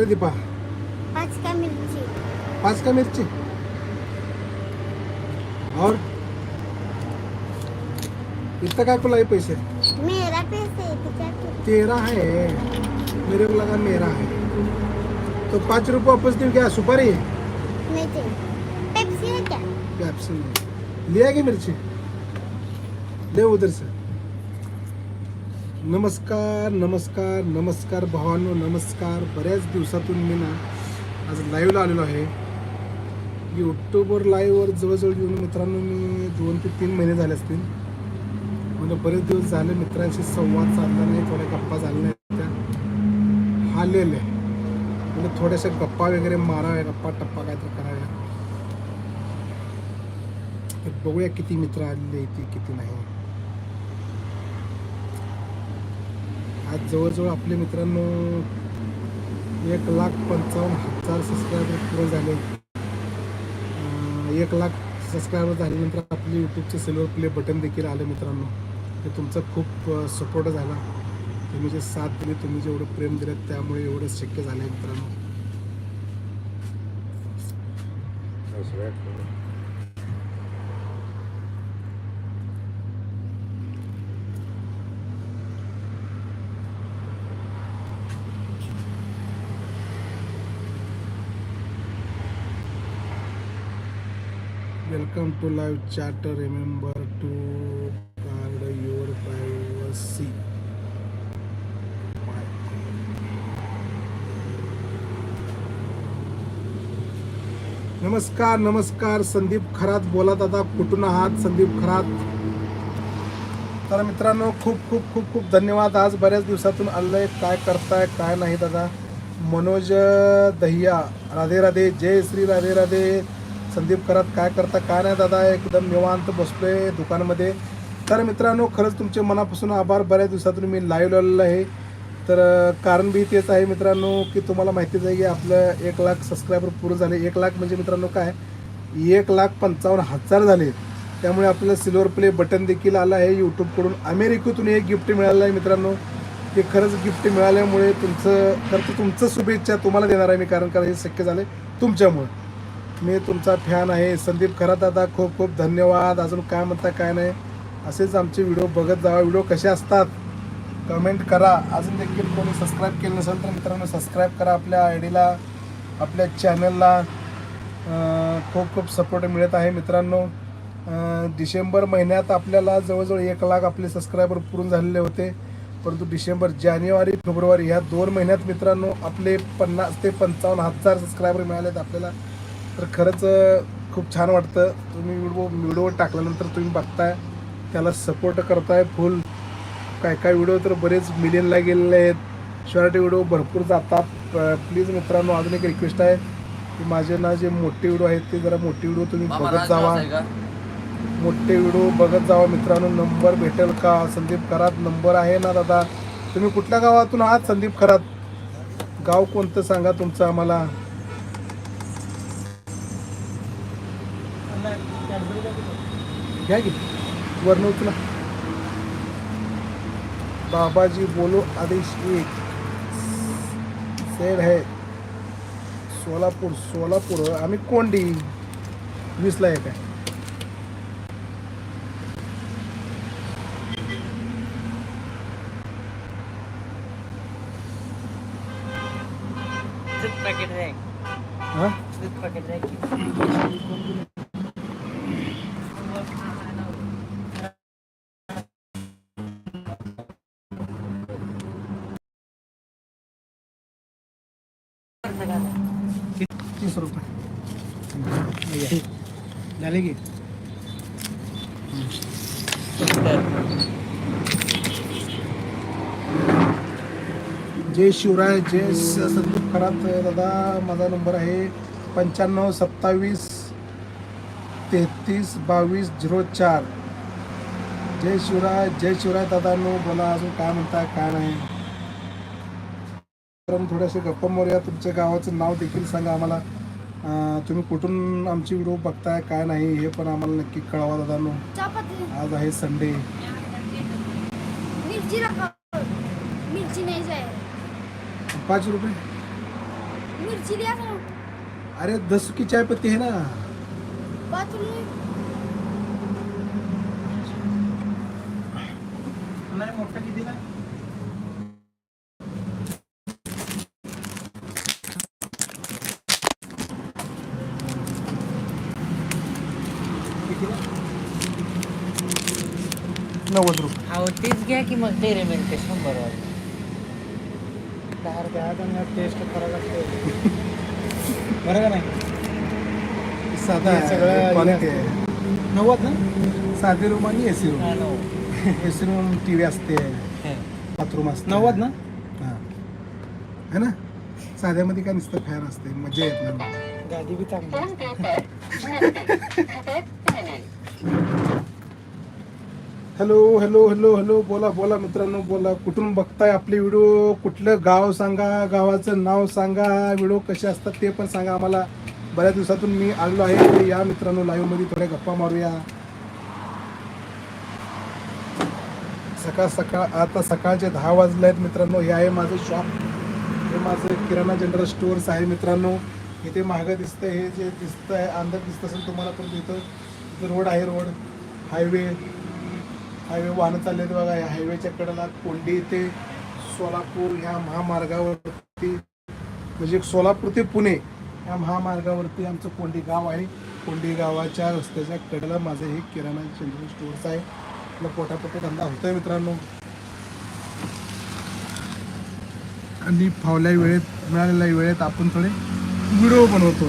रे दीपा? पाँच का मिर्ची. पाँच का मिर्ची? और? इतना काय को लाए पैसे? मेरा पैसे तेरा है मेरे को लगा मेरा है तो पाँच रुपये वापस दो क्या सुपारी? नहीं पेप्सी है क्या पेप्सी नहीं. लिया की मिर्ची? दे उधर से. नमस्कार नमस्कार नमस्कार भावांनो नमस्कार. बऱ्याच दिवसातून मी ना आज लाईव्हला आलेलो आहे. यूट्यूबवर लाईव्हवर जवळजवळ येऊन मित्रांनो मी दोन ते तीन महिने झाले असतील. म्हणजे बरेच दिवस झाले मित्रांशी संवाद साधला नाही थोड्या गप्पा झाल्या नाही त्या. आलेले म्हणजे थोड्याशा गप्पा वगैरे माराव्या गप्पा टप्पा काहीतरी कराव्या. बघूया किती मित्र आलेले ते किती नाही. आज जवळजवळ आपले मित्रांनो एक लाख पंचावन्न हजार सबस्क्रायबर पूर्ण झाले. एक लाख सबस्क्रायबर झाल्यानंतर आपले यूट्यूबचे सिल्वर प्ले बटन देखील आले मित्रांनो. ते तुमचा खूप सपोर्ट झाला. तुम्ही जे साथ दिली तुम्ही जेवढं प्रेम दिलं त्यामुळे एवढं शक्य झालं आहे मित्रांनो welcome to live chat remember to guard your privacy. नमस्कार नमस्कार. संदीप खरात बोला दादा कुठून आहात? संदीप खरात. तर मित्रांनो खूप खूप खूप खूप धन्यवाद. आज बऱ्याच दिवसातून आलंय. काय करताय? काय नाही दादा? मनोज दहिया. राधे राधे. जय श्री राधे राधे. संदीप करात काय करता काय नाही दादा एकदम निवांत बसलोय दुकानामध्ये. तर मित्रांनो खरंच तुमचे मनापासून आभार. बऱ्याच दिवसातून मी लाईव्ह लावलेलं आहे. तर कारण बी तेच आहे मित्रांनो की तुम्हाला माहितीच आहे की आपलं एक लाख सबस्क्रायबर पूर्ण झाले. एक लाख म्हणजे मित्रांनो काय? एक लाख पंचावन्न हजार झाले. त्यामुळे आपल्याला सिल्वर प्ले बटन देखील आलं आहे. यूट्यूबकडून अमेरिकेतून एक गिफ्ट मिळालं आहे मित्रांनो. ते खरंच गिफ्ट मिळाल्यामुळे तुमचं खरं तर तुमचं शुभेच्छा तुम्हाला देणार आहे मी कारण कारण हे शक्य झाले तुमच्यामुळे. मी तुमचा फॅन आहे. संदीप खरा दादा खूप खूप धन्यवाद. अजून काय म्हणता काय नाही. असेच आमचे व्हिडिओ बघत जावा. व्हिडिओ कसे असतात? कमेंट करा. अजून देखील कोणी सबस्क्राईब केलं नसेल तर मित्रांनो सबस्क्राईब करा आपल्या आय डीला आपल्या चॅनलला खूप खूप सपोर्ट मिळत आहे मित्रांनो. डिसेंबर महिन्यात आपल्याला जवळजवळ एक लाख आपले सबस्क्रायबर पूर्ण झालेले होते. परंतु डिसेंबर जानेवारी फेब्रुवारी ह्या दोन महिन्यात मित्रांनो आपले पन्नास ते पंचावन्न हजार सबस्क्रायबर मिळालेत आपल्याला. तर खरंच खूप छान वाटतं. तुम्ही व्हिडिओ व्हिडिओ टाकल्यानंतर तुम्ही बघताय त्याला सपोर्ट करताय फुल काय काय व्हिडिओ तर बरेच मिलियनला गेलेले आहेत. शॉर्ट व्हिडिओ भरपूर जातात. प्लीज मित्रांनो अजून एक रिक्वेस्ट आहे की माझे ना जे मोठे व्हिडिओ आहेत ते जरा मोठे व्हिडिओ तुम्ही बघत जावा. मोठे व्हिडिओ बघत जावा मित्रांनो. नंबर भेटेल का? संदीप खरात नंबर आहे ना दादा? तुम्ही कुठल्या गावातून आहात संदीप खरात? गाव कोणतं सांगा तुमचं आम्हाला? घ्या की वर्ण उचला बाबाजी बोलो आदेश एक। सेड है। सोलापूर सोलापूर। आम्ही कोंडी वीसला एक आहे. पॅकेट आहे झाले की? जय शिवराय जय संदीप खरात दादा माझा नंबर आहे पंच्याण्णव सत्तावीस तेहतीस बावीस झिरो चार. जय शिवराय जय शिवराय दादांनो बोला अजून काय म्हणताय काय नाही. थोड्याशा गप्पा मोर्या तुमच्या गावाचं नाव देखील सांगा आम्हाला. तुम्ही कुठून आमची व्हिडिओ बघताय काय नाही हे पण आम्हाला नक्की कळवा दादांनो. चपाती. आज आहे संडे. मिर्ची रखा. मिर्ची नहीं पाच रुपये? मिर्ची अरे दस की चाय पत्ती है ना. पाँच रुपये नाही मोठा किती ना नव्वद रुपये. अहो तेच घ्या की मग डेअरी मिल्क शंभर वाले. दहा रुपये टेस्ट करावं लागते बरं का नाही? साधा हे सगळं क्वालिटी आहे. नव्वद ना? साधी रूम आणि एसी रूम हा, नऊ. एसी रूम टी व्ही असते. हे. बाथरूम असते. नव्वद ना? हा. है ना? साध्यामध्ये काय नुसतं फॅन असते. मजा येत नाही. गादी बी चांगली. हॅलो हॅलो हॅलो हॅलो बोला बोला मित्रांनो बोला. कुठून बघताय आपले व्हिडिओ? कुठलं गाव सांगा गावाचं नाव सांगा व्हिडिओ कसे असतात ते पण सांगा आम्हाला. बऱ्याच दिवसातून मी आलेलो आहे. या मित्रांनो लाईव्हमध्ये थोड्या गप्पा मारूया. सकाळ सकाळ आता सकाळचे दहा वाजले आहेत मित्रांनो. हे आहे माझं शॉप हे माझं किराणा जनरल स्टोअर्स आहे मित्रांनो. इथे महागं दिसतं हे जे दिसतं आहे अंदर दिसत असेल तुम्हाला पण तिथं रोड आहे रोड हायवे हायवे वाहनं चालले आहेत बघा हायवेच्या कडेला कोंडी ते सोलापूर ह्या महामार्गावरती म्हणजे सोलापूर ते पुणे या महामार्गावरती आमचं कोंडी गाव आहे. कोंडी गावाच्या रस्त्याच्या कडेला माझं हे किराणा जनरल स्टोअर्स आहे. आपला पोटापोटी धंदा होतोय मित्रांनो. आणि फावल्या वेळेत मिळालेल्या वेळेत आपण थोडे व्हिडिओ बनवतो.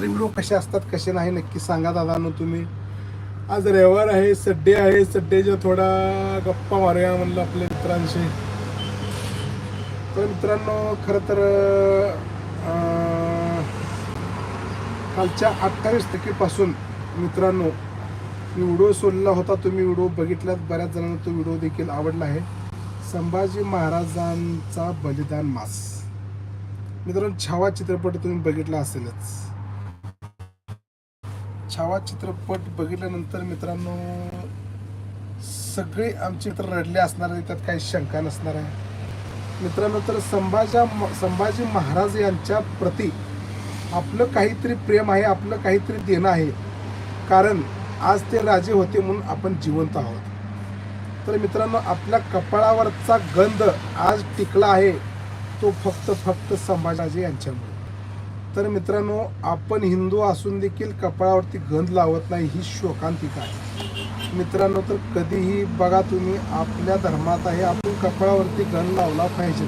तर लोक कसे असतात कसे नाही नक्की सांगा दादांनो तुम्ही. आज रविवार आहे सड्डे आहे सड्डेच्या थोडा गप्पा मारूया म्हणलं आपल्या मित्रांशी. तर मित्रांनो खरं तर कालच्या अठ्ठावीस तारखेपासून मित्रांनो मी व्हिडिओ सोडला होता तुम्ही व्हिडिओ बघितलात बऱ्याच जणांना तो व्हिडिओ देखील आवडला आहे. संभाजी महाराजांचा बलिदान मास. मित्रांनो छावा चित्रपट तुम्ही बघितला असेलच. छावा चित्रपट बघितल्यानंतर मित्रांनो सगळे आमचे चित्र रडले असणार आहे त्यात काही शंका नसणार आहे. मित्रांनो तर संभाजा संभाजी महाराज यांच्या प्रती आपलं काहीतरी प्रेम आहे आपलं काहीतरी देणं आहे. कारण आज ते राजे होते म्हणून आपण जिवंत आहोत. तर मित्रांनो आपल्या कपाळावरचा गंध आज टिकला आहे तो फक्त फक्त संभाजाजी यांच्यामुळे. तर मित्रांनो आपण हिंदू असून देखील कपाळावरती गंध लावत नाही ही शोकांतिका आहे. मित्रांनो तर कधीही बघा तुम्ही आपल्या धर्मात आहे आपण कपाळावरती गंध लावला पाहिजे.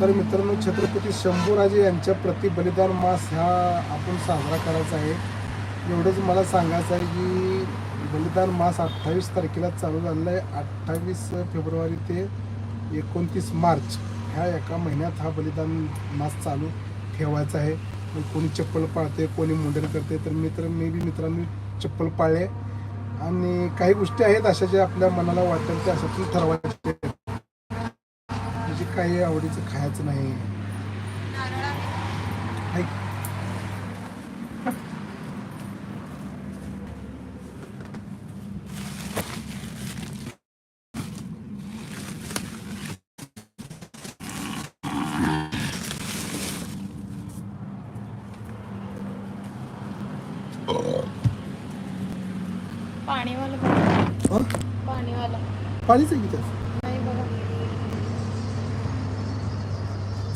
तर मित्रांनो छत्रपती शंभूराजे यांच्या प्रति बलिदान मास हा आपण साजरा करायचा आहे. एवढंच मला सांगायचं आहे की बलिदान मास अठ्ठावीस तारखेला चालू झालेला आहे. अठ्ठावीस फेब्रुवारी ते एकोणतीस मार्च ह्या एका महिन्यात हा बलिदान मास चालू ठेवायचा आहे. कोणी चप्पल पाळते कोणी मुंडन करते तर मित्र मी बी मित्रांनी चप्पल पाळले. आणि काही गोष्टी आहेत अशा ज्या आपल्या मनाला वाटेल त्या अशातून ठरवायचे म्हणजे काही आवडीचं खायचं नाही. पाणीवाला. हं? पाणीवाला. पाणीच आहे की त्यात? नाही बघा.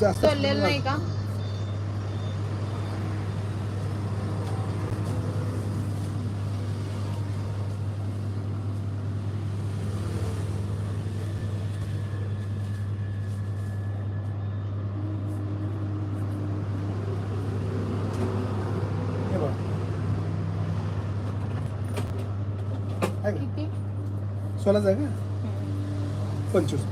जास्त चाललेलं नाही का? सोळाच आहे का पंचवीस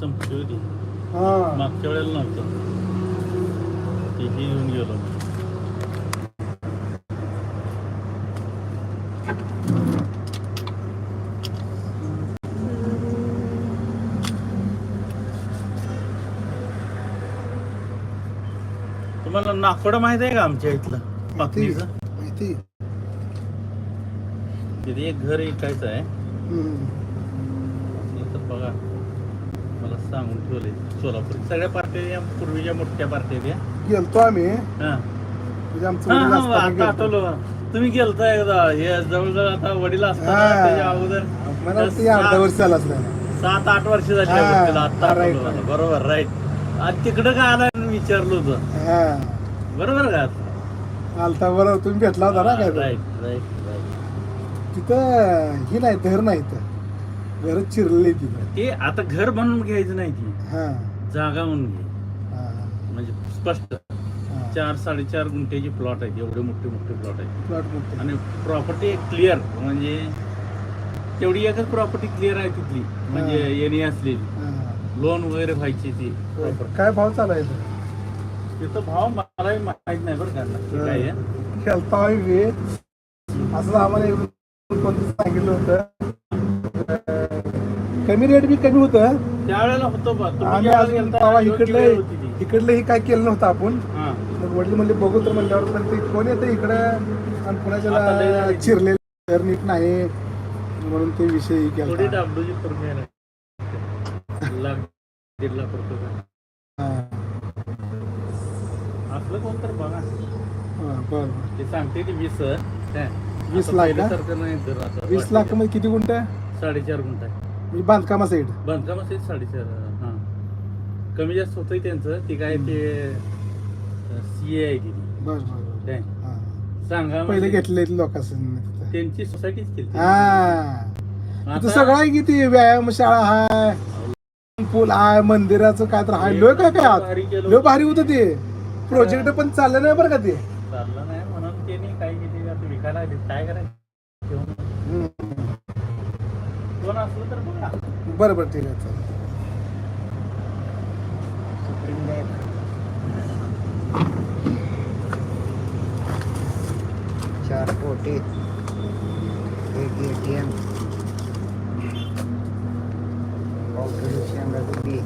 संपली होती हा. मागच्या वेळेला नव्हतं. तेही येऊन गेलो तुम्हाला नाकोडा माहीत आहे का आमच्या इथलं? माहिती. पाकणीचं माहिती. तिथे एक घर ऐकायचं आहे. हम्म. इथं बघा. मला सांगून ठेवले सोलापूर. सगळ्या पार्ट्या या पूर्वीच्या मोठ्या पार्ट्या त्या गेलतो आम्ही. हा. म्हणजे आमचं वडील हा, असताना आता गेलतो. आठवलं तुम्ही गेलता एकदा. हे जवळजवळ आता वडील असताना हा. त्याच्या अगोदर मला वाटतं अर्धा वर्ष झाला असला सात आठ वर्ष झाली हा, या गोष्टीला. आता right, आठवलं मला. right. बरोबर राईट आज तिकडं काय आलं विचारलं होतं? हा. बरोबर का? आलता बरोबर. तुम्ही भेटला होता ना काय. राईट राईट राईट तिथं ही नाही धर नाही तर घर चिरले तिथं ते आता घर म्हणून घ्यायचं नाही ती. हा. जागा म्हणून घे. म्हणजे स्पष्ट. चार साडेचार गुंठ्याची प्लॉट आहेत. एवढे मोठे मोठे प्लॉट आहेत. प्लॉट मोठे. आणि प्रॉपर्टी क्लिअर म्हणजे तेवढी एकच प्रॉपर्टी क्लिअर आहे तिथली. म्हणजे. येणे असलेली. लोन वगैरे व्हायची ती property. काय भाव चालायचा तिथं भाव मलाही माहीत नाही बरं का. नक्की काय आहे? खेळता असं आम्हाला सांगितलं होतं? कमी रेट बी कमी होतं त्यावेळेला होतो आम्ही अजून तेव्हा इकडलं ती. ही काय केलं नव्हतं आपण. वडील म्हणले बघू तर म्हणल्यावर तर ते कोण येतं इकडं? आणि झाली. चिरलेलं नीट नाही. म्हणून ते विषय केला. असलं कोण तर बघा. बरं. ते सांगते वीस काय? वीस लाख का? नाही वीस लाखमध्ये किती गुंठ? साडेचार गुंठ. आहे म्हणजे बांधकामा साईड बांधकाम असेल साडेचार हा. कमी जास्त होतंय त्यांचं. ती काय ते सी आहे ती बर बर काय? हा. सांगा पहिले म्हणजे घेतले लोक असं त्यांची सोसायटीच केली. हा. तिथं सगळं आहे किती व्यायामशाळा हाय. पूल हाय मंदिराचं काय तर हाय. लोक काय काय आत भारी केलं लो भारी होतं ते. प्रोजेक्ट पण चाललं नाही बरं का ते. चाललं नाही. केली आता विकायला आली काय करायचं? ठेवून हम्म. कोण असलं तर बघा बरं बरं ठीक आहे चालेल. चार पोटे एक ए टी एम शेंगाचं बी